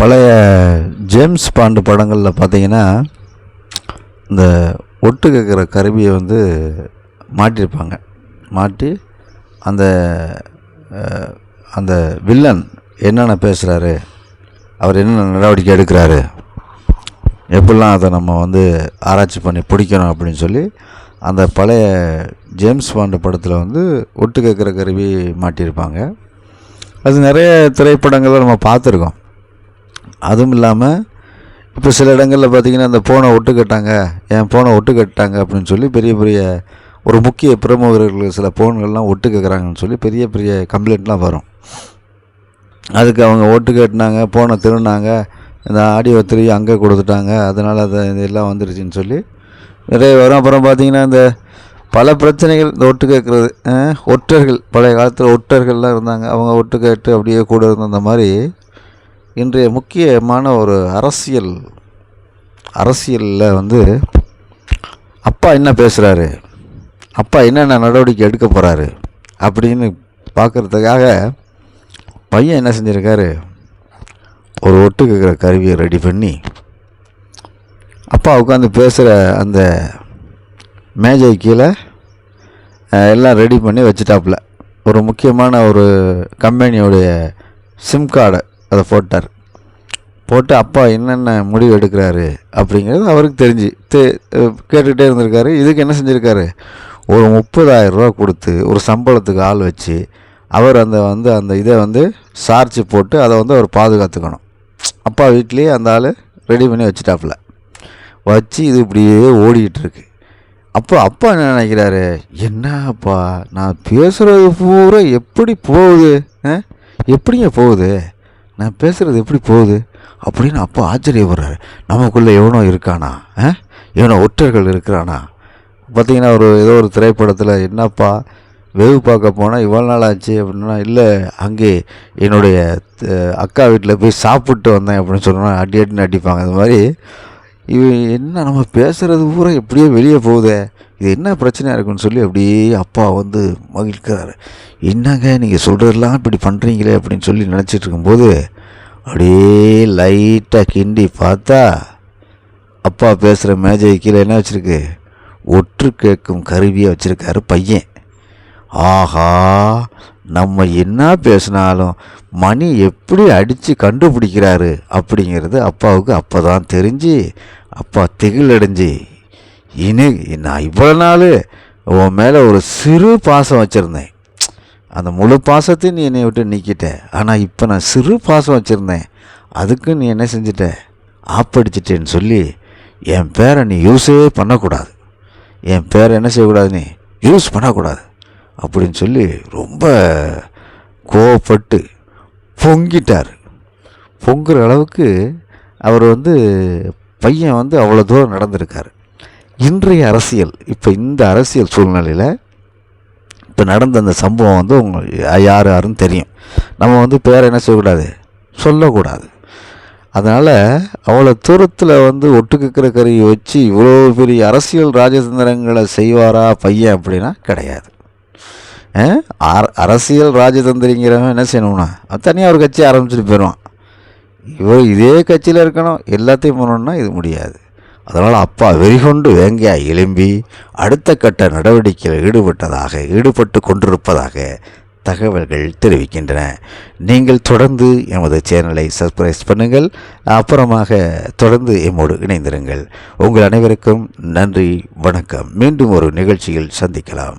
பழைய James bond படங்களில் பார்த்தீங்கன்னா இந்த ஒட்டு கேட்குற கருவியை வந்து மாட்டியிருப்பாங்க மாட்டி அந்த அந்த வில்லன் என்னென்ன பேசுகிறாரு அவர் என்னென்ன நடவடிக்கை எடுக்கிறாரு எப்படிலாம் அதை நம்ம வந்து ஆராய்ச்சி பண்ணி பிடிக்கணும் அப்படின்னு சொல்லி அந்த பழைய ஜேம்ஸ் பாண்டு படத்தில் வந்து ஒட்டு கேட்குற கருவி மாட்டியிருப்பாங்க அது நிறைய திரைப்படங்களில் நம்ம பார்த்துருக்கோம். அதுவும் இல்லாமல் இப்போ சில இடங்களில் பார்த்திங்கன்னா அந்த ஃபோனை ஒட்டு கட்டாங்க என் ஃபோனை ஒட்டு கட்டாங்க அப்படின்னு சொல்லி பெரிய பெரிய ஒரு முக்கிய பிரமுகர்கள் சில ஃபோன்கள்லாம் ஒட்டு கேட்குறாங்கன்னு சொல்லி பெரிய பெரிய கம்ப்ளைண்ட்லாம் வரும். அதுக்கு அவங்க ஓட்டு கேட்டினாங்க ஃபோனை திருடினாங்க இந்த ஆடியோ திரும்பி அங்கே கொடுத்துட்டாங்க அதனால் அது இதெல்லாம் வந்துருச்சுன்னு சொல்லி நிறைய வரும். அப்புறம் பார்த்திங்கன்னா இந்த பல பிரச்சனைகள் இந்த ஒட்டு கேட்குறது ஒற்றர்கள் பழைய காலத்தில் ஒற்றர்கள்லாம் இருந்தாங்க. அவங்க ஒட்டு கேட்டு அப்படியே கூட இருந்த அந்த மாதிரி இன்றைய முக்கியமான ஒரு அரசியல் அரசியலில் வந்து அப்பா என்ன பேசுகிறாரு அப்பா என்னென்ன நடவடிக்கை எடுக்க போகிறாரு அப்படின்னு பார்க்குறதுக்காக பையன் என்ன செஞ்சுருக்காரு? ஒரு ஒட்டு கேட்குற கருவியை ரெடி பண்ணி அப்பா உட்காந்து பேசுகிற அந்த மேஜை கீழே எல்லாம் ரெடி பண்ணி வச்சுட்டாப்புல. ஒரு முக்கியமான ஒரு கம்பெனியோடைய சிம் கார்டை அதை போட்டார். போட்டு அப்பா என்னென்ன முடிவு எடுக்கிறாரு அப்படிங்கிறது அவருக்கு தெரிஞ்சு. தே கேட்டுக்கிட்டே இருந்திருக்காரு. இதுக்கு என்ன செஞ்சுருக்காரு? ஒரு முப்பதாயிரம் ரூபா கொடுத்து ஒரு சம்பளத்துக்கு ஆள் வச்சு அவர் அந்த வந்து அந்த இதை வந்து சார்ஜ் போட்டு அதை வந்து அவர் பாதுகாத்துக்கணும். அப்பா வீட்லேயே அந்த ஆள் ரெடி பண்ணி வச்சுட்டாப்புல. வச்சு இது இப்படியே ஓடிக்கிட்டு இருக்கு அப்போ அப்பா என்ன நினைக்கிறாரு? என்னப்பா நான் பேசுகிறது பூரா எப்படி போகுது? எப்படிங்க போகுது? நான் பேசுகிறது எப்படி போகுது? அப்படின்னு அப்பா ஆச்சரியப்படுறாரு. நமக்குள்ளே எவனோ இருக்கானா? எவனோ ஒற்றர்கள் இருக்கிறானா? பார்த்தீங்கன்னா ஒரு ஏதோ ஒரு திரைப்படத்தில் என்னப்பா வெகு பார்க்க போனால் இவ்வளோ நாள் ஆச்சு அப்படின்னா இல்லை அங்கே என்னுடைய அக்கா வீட்டில் போய் சாப்பிட்டு வந்தேன் அப்படின்னு சொன்னா அடி அடின்னு அடிப்பாங்க. அது மாதிரி இது என்ன நம்ம பேசுகிறது பூரா எப்படியோ வெளியே போகுதே. இது என்ன பிரச்சனையாக இருக்குன்னு சொல்லி அப்படியே அப்பா வந்து மகிழ்க்கிறாரு என்னங்க நீங்கள் சொல்கிறதெல்லாம் இப்படி பண்ணுறீங்களே அப்படின்னு சொல்லி நினச்சிட்டு இருக்கும்போது அப்படியே லைட்டாக கிண்டி பார்த்தா அப்பா பேசுகிற மேஜை கீழே என்ன வச்சுருக்கு? ஒற்று கேட்கும் கருவியை வச்சுருக்காரு பையன். ஆஹா நம்ம என்ன பேசினாலும் மணி எப்படி அடித்து கண்டுபிடிக்கிறாரு அப்படிங்கிறது அப்பாவுக்கு அப்போ தான் தெரிஞ்சு அப்பா திகிலடைஞ்சு இனி நான் இவ்வளோ நாள் உன் மேலே ஒரு சிறு பாசம் வச்சுருந்தேன். அந்த முழு பாசத்தையும் நீ என்னை விட்டு நீக்கிட்ட. ஆனால் இப்போ நான் சிறு பாசம் வச்சுருந்தேன். அதுக்கு நீ என்ன செஞ்சிட்ட? ஆப்படிச்சிட்டேன்னு சொல்லி என் பேரை நீ யூஸே பண்ணக்கூடாது. என் பேரை என்ன செய்யக்கூடாது நீ? யூஸ் பண்ணக்கூடாது. அப்படின்னு சொல்லி ரொம்ப கோவப்பட்டு பொங்கிட்டார். பொங்குற அளவுக்கு அவர் வந்து பையன் வந்து அவ்வளோ தூரம் நடந்திருக்கார். இன்றைய அரசியல் இப்போ இந்த அரசியல் சூழ்நிலையில் இப்போ நடந்த அந்த சம்பவம் வந்து உங்களுக்கு யார் யாருன்னு தெரியும். நம்ம வந்து பேரை என்ன செய்யக்கூடாது? சொல்லக்கூடாது. அதனால் அவ்வளோ தூரத்தில் வந்து ஒட்டுக்குக்கிற கருவி வச்சு இவ்வளோ பெரிய அரசியல் ராஜதந்திரங்களை செய்வாரா பையன் அப்படின்னா கிடையாது. அர- அரசியல் ராஜதந்திரிங்கிறவன் என்ன செய்யணும்னா தனியாக ஒரு கட்சி ஆரம்பிச்சுட்டு போயிடுவான். இவர் இதே கட்சியில் இருக்கணும் எல்லாத்தையும் பண்ணணும்னா இது முடியாது. அதனால் அப்பா வெறிகொண்டு வேங்கையாக எழும்பி அடுத்த கட்ட நடவடிக்கையில் ஈடுபட்டதாக ஈடுபட்டு கொண்டிருப்பதாக தகவல்கள் தெரிவிக்கின்றன. நீங்கள் தொடர்ந்து எமது சேனலை சப்ஸ்கிரைப் பண்ணுங்கள். அப்புறமாக தொடர்ந்து எம்மோடு இணைந்திருங்கள். உங்கள் அனைவருக்கும் நன்றி வணக்கம். மீண்டும் ஒரு நிகழ்ச்சியில் சந்திக்கலாம்.